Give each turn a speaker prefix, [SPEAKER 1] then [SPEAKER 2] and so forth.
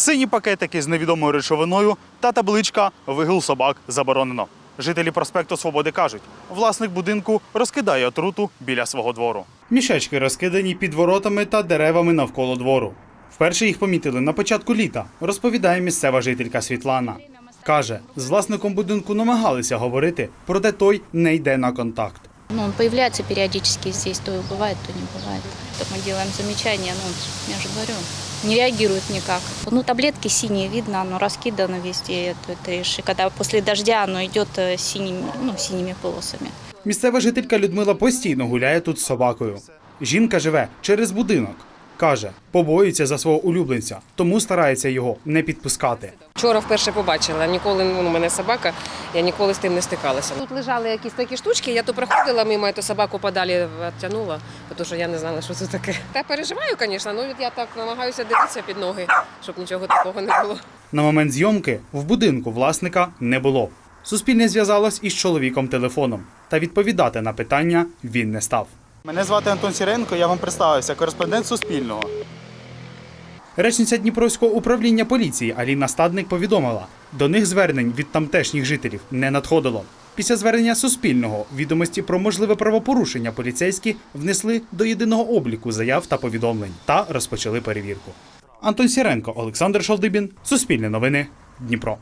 [SPEAKER 1] сині пакетики з невідомою речовиною та табличка Вигул собак заборонено. Жителі проспекту Свободи кажуть, власник будинку розкидає отруту біля свого двору. Мішечки розкидані під воротами та деревами навколо двору. Вперше їх помітили на початку літа, розповідає місцева жителька Світлана. Каже, з власником будинку намагалися говорити, проте той не йде на контакт.
[SPEAKER 2] Ну, он появляется периодически здесь, то бывает, то не бывает. То мы делаем замечания, ну, я же говорю, не реагирует никак. Ну, таблетки синие видно, оно раскидано везде, это, это лишь- и когда после дождя оно идет э, синими, ну, синими полосами.
[SPEAKER 1] Місцева жителька Людмила постійно гуляє тут з собакою. Жінка живе через будинок. Каже, побоюється за свого улюбленця, тому старається його не підпускати.
[SPEAKER 3] Вчора вперше побачила. Ніколи ну, у мене собака, я ніколи з тим не стикалася. Тут лежали якісь такі штучки, я то проходила мимо, я ту собаку подалі відтягнула, тому що я не знала, що це таке. Та переживаю, звісно, ну я так намагаюся дивитися під ноги, щоб нічого такого не було.
[SPEAKER 1] На момент зйомки в будинку власника не було. Суспільне зв'язалось із чоловіком телефоном, та відповідати на питання він не став. Мене звати Антон Сіренко, я вам представився, кореспондент Суспільного. Речниця Дніпровського управління поліції Аліна Стадник повідомила, до них звернень від тамтешніх жителів не надходило. Після звернення Суспільного відомості про можливе правопорушення поліцейські внесли до єдиного обліку заяв та повідомлень та розпочали перевірку. Антон Сіренко, Олександр Шалдибін, Суспільне новини, Дніпро.